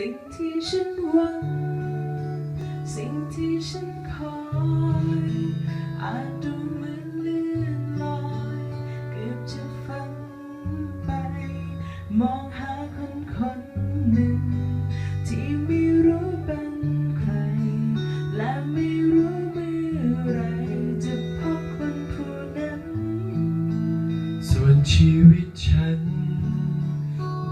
สิ่งที่ฉันหวัง สิ่งที่ฉันคอยอาจดูเหมือนเลื่อนลอยเกือบจะฝันไป มองหาคนคนหนึ่ง ที่ไม่รู้เป็นใคร และไม่รู้เมื่อไหรจะพบคนผู้นั้น ส่วนชีวิตฉัน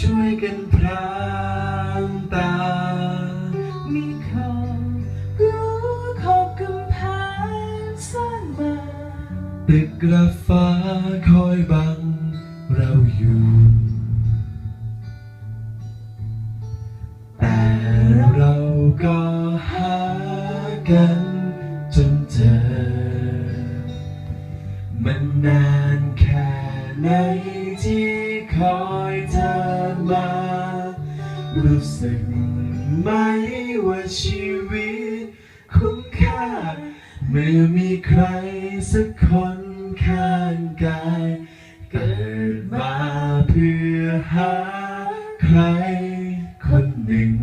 ช่วยกันพรางตา มีขอบรั้ขอบกำแพงสร้างมาตึกกระฟ้าคอยบังเราอยู่ แต่เราก็หากันจนเจอ มันนานแค่ไหนที่คอยเธอ รู้สึกไหมว่าชีวิตคุ้มค่า เมื่อมีใครสักคนข้างกาย เกิดมาเพื่อหาใครคนหนึ่ง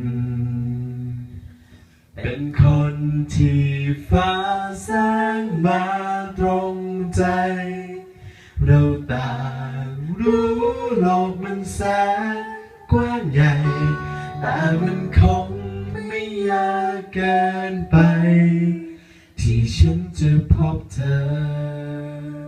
เป็นคนที่ฟ้าสร้างมาตรงใจ เราต่างรู้โลกมันแสนกว้างใหญ่ แต่มันคงไม่ยากเกินไป ที่ฉันจะพบเธอ